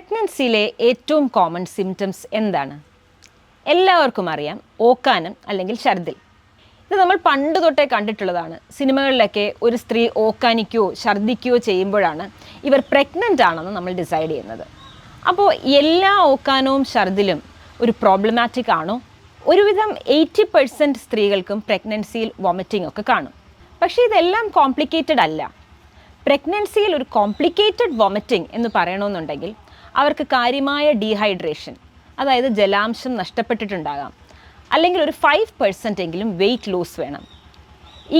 പ്രഗ്നൻസിയിലെ ഏറ്റവും common symptoms എന്താണ്? എല്ലാവർക്കും അറിയാം ഓക്കാനം അല്ലെങ്കിൽ ഛർദിൽ. ഇത് നമ്മൾ പണ്ട് തൊട്ടേ കണ്ടിട്ടുള്ളതാണ്. സിനിമകളിലൊക്കെ ഒരു സ്ത്രീ ഓക്കാനിക്കുകയോ ഛർദിക്കുകയോ ചെയ്യുമ്പോഴാണ് ഇവർ പ്രഗ്നന്റ് ആണെന്ന് നമ്മൾ ഡിസൈഡ് ചെയ്യുന്നത്. അപ്പോൾ എല്ലാ ഓക്കാനവും ഛർദിലും ഒരു പ്രോബ്ലമാറ്റിക് ആണോ? ഒരുവിധം എയ്റ്റി പെർസെന്റ് സ്ത്രീകൾക്കും പ്രഗ്നൻസിയിൽ വോമിറ്റിംഗ് ഒക്കെ കാണും. പക്ഷേ ഇതെല്ലാം കോംപ്ലിക്കേറ്റഡ് അല്ല. പ്രഗ്നൻസിയിൽ ഒരു കോംപ്ലിക്കേറ്റഡ് വോമിറ്റിംഗ് എന്ന് പറയണമെന്നുണ്ടെങ്കിൽ അവർക്ക് കാര്യമായ ഡീഹൈഡ്രേഷൻ അതായത് ജലാംശം നഷ്ടപ്പെട്ടിട്ടുണ്ടാകാം. അല്ലെങ്കിൽ ഒരു ഫൈവ് പെർസെന്റ് എങ്കിലും വെയിറ്റ് ലോസ് വേണം.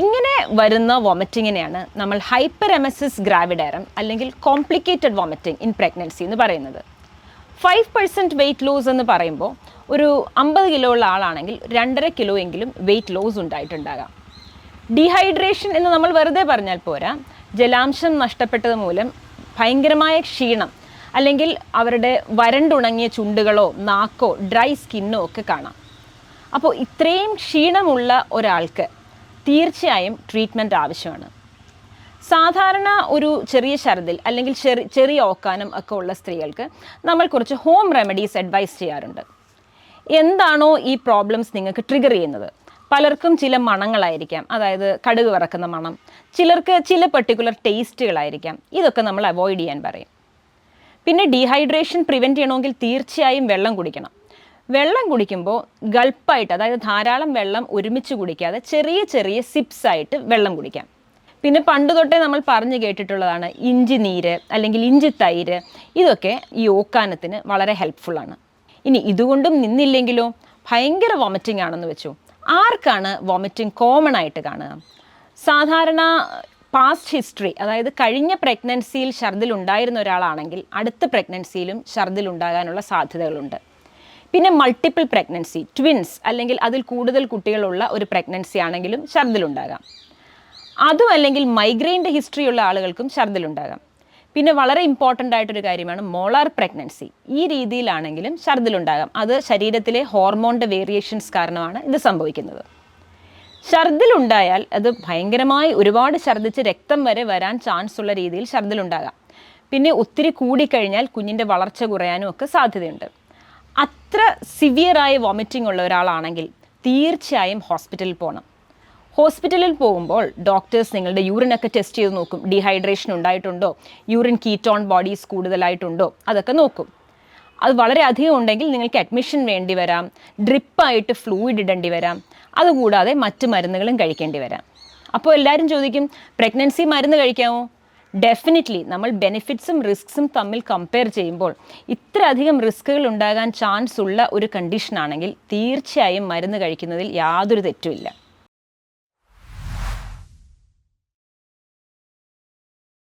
ഇങ്ങനെ വരുന്ന വോമിറ്റിങ്ങിനെയാണ് നമ്മൾ ഹൈപ്പർ എമസിസ് ഗ്രാവിഡേറം അല്ലെങ്കിൽ കോംപ്ലിക്കേറ്റഡ് വോമിറ്റിംഗ് ഇൻ പ്രഗ്നൻസി എന്ന് പറയുന്നത്. ഫൈവ് പെർസെന്റ് വെയിറ്റ് ലോസ് എന്ന് പറയുമ്പോൾ ഒരു അമ്പത് കിലോ ഉള്ള ആളാണെങ്കിൽ രണ്ടര കിലോ എങ്കിലും വെയിറ്റ് ലോസ് ഉണ്ടായിട്ടുണ്ടാകാം. ഡീഹൈഡ്രേഷൻ എന്ന് നമ്മൾ വെറുതെ പറഞ്ഞാൽ പോരാ ജലാംശം നഷ്ടപ്പെട്ടത് മൂലം ഭയങ്കരമായ ക്ഷീണം അല്ലെങ്കിൽ അവരുടെ വരണ്ടുണങ്ങിയ ചുണ്ടുകളോ നാക്കോ ഡ്രൈ സ്കിന്നോ ഒക്കെ കാണാം. അപ്പോൾ ഇത്രയും ക്ഷീണമുള്ള ഒരാൾക്ക് തീർച്ചയായും ട്രീറ്റ്മെന്റ് ആവശ്യമാണ്. സാധാരണ ഒരു ചെറിയ ശരതിൽ അല്ലെങ്കിൽ ചെറി ചെറിയ ഓക്കാനം ഒക്കെ ഉള്ള സ്ത്രീകൾക്ക് നമ്മൾ കുറച്ച് ഹോം റെമഡീസ് അഡ്വൈസ് ചെയ്യാറുണ്ട്. എന്താണോ ഈ പ്രോബ്ലംസ് നിങ്ങൾക്ക് ട്രിഗർ ചെയ്യുന്നത്? പലർക്കും ചില മണങ്ങളായിരിക്കാം. അതായത് കടുക് വറക്കുന്ന മണം. ചിലർക്ക് ചില പെർട്ടിക്കുലർ ടേസ്റ്റുകളായിരിക്കാം ഇതൊക്കെ നമ്മൾ അവോയ്ഡ് ചെയ്യാൻ പറയും. പിന്നെ ഡീഹൈഡ്രേഷൻ പ്രിവെന്റ് ചെയ്യണമെങ്കിൽ തീർച്ചയായും വെള്ളം കുടിക്കണം. വെള്ളം കുടിക്കുമ്പോൾ ഗൾപ്പായിട്ട് അതായത് ധാരാളം വെള്ളം ഒരുമിച്ച് കുടിക്കാതെ ചെറിയ ചെറിയ സിപ്സ് ആയിട്ട് വെള്ളം കുടിക്കാം. പിന്നെ പണ്ട് തൊട്ടേ നമ്മൾ പറഞ്ഞു കേട്ടിട്ടുള്ളതാണ് ഇഞ്ചി നീര് അല്ലെങ്കിൽ ഇഞ്ചി തൈര്. ഇതൊക്കെ ഈ ഓക്കാനത്തിന് വളരെ ഹെൽപ്ഫുള്ളാണ് ഇനി ഇതുകൊണ്ടും നിന്നില്ലെങ്കിലോ? ഭയങ്കര വോമിറ്റിംഗ് ആണെന്ന് വെച്ചു. ആർക്കാണ് വോമിറ്റിംഗ് കോമൺ ആയിട്ട് കാണുക? സാധാരണ പാസ്റ്റ് ഹിസ്റ്ററി അതായത് കഴിഞ്ഞ പ്രഗ്നൻസിയിൽ ഛർദിൽ ഉണ്ടായിരുന്ന ഒരാളാണെങ്കിൽ അടുത്ത പ്രഗ്നൻസിയിലും ഛർദിൽ ഉണ്ടാകാനുള്ള സാധ്യതകളുണ്ട്. പിന്നെ മൾട്ടിപ്പിൾ പ്രഗ്നൻസി ട്വിൻസ് അല്ലെങ്കിൽ അതിൽ കൂടുതൽ കുട്ടികളുള്ള ഒരു പ്രഗ്നൻസി ആണെങ്കിലും ഛർദിലുണ്ടാകാം അതും അല്ലെങ്കിൽ മൈഗ്രെയിന്റെ ഹിസ്റ്ററി ഉള്ള ആളുകൾക്കും ഛർദിലുണ്ടാകാം പിന്നെ വളരെ ഇമ്പോർട്ടന്റ് ആയിട്ടൊരു കാര്യമാണ് മോളാർ പ്രഗ്നൻസി ഈ രീതിയിലാണെങ്കിലും ഛർദിലുണ്ടാകാം. അത് ശരീരത്തിലെ ഹോർമോണിന്റെ വേരിയേഷൻസ് കാരണമാണ് ഇത് സംഭവിക്കുന്നത്. ഛർദിലുണ്ടായാൽ അത് ഭയങ്കരമായി ഒരുപാട് ഛർദ്ദിച്ച് രക്തം വരെ വരാൻ ചാൻസ് ഉള്ള രീതിയിൽ ഛർദിലുണ്ടാകാം. പിന്നെ ഒത്തിരി കൂടിക്കഴിഞ്ഞാൽ കുഞ്ഞിന്റെ വളർച്ച കുറയാനും ഒക്കെ സാധ്യതയുണ്ട്. അത്ര സിവിയറായ വോമിറ്റിംഗ് ഉള്ള ഒരാളാണെങ്കിൽ തീർച്ചയായും ഹോസ്പിറ്റലിൽ പോകണം ഹോസ്പിറ്റലിൽ പോകുമ്പോൾ ഡോക്ടേഴ്സ് നിങ്ങളുടെ യൂറിനൊക്കെ ടെസ്റ്റ് ചെയ്ത് നോക്കും. ഡീഹൈഡ്രേഷൻ ഉണ്ടായിട്ടുണ്ടോ? യൂറിൻ കീറ്റോൺ ബോഡീസ് കൂടുതലായിട്ടുണ്ടോ? അതൊക്കെ നോക്കും. അത് വളരെയധികം ഉണ്ടെങ്കിൽ നിങ്ങൾക്ക് അഡ്മിഷൻ വേണ്ടി വരാം. ഡ്രിപ്പായിട്ട് ഫ്ലൂയിഡ് ഇടേണ്ടി വരാം. അതുകൂടാതെ മറ്റ് മരുന്നുകളും കഴിക്കേണ്ടി വരാം. അപ്പോൾ എല്ലാവരും ചോദിക്കും പ്രഗ്നൻസി മരുന്ന് കഴിക്കാമോ ഡെഫിനറ്റ്ലി നമ്മൾ ബെനിഫിറ്റ്സും റിസ്ക്സും തമ്മിൽ കമ്പയർ ചെയ്യുമ്പോൾ ഇത്രയധികം റിസ്കുകൾ ഉണ്ടാകാൻ ചാൻസ് ഉള്ള ഒരു കണ്ടീഷനാണെങ്കിൽ തീർച്ചയായും മരുന്ന് കഴിക്കുന്നതിൽ യാതൊരു തെറ്റുമില്ല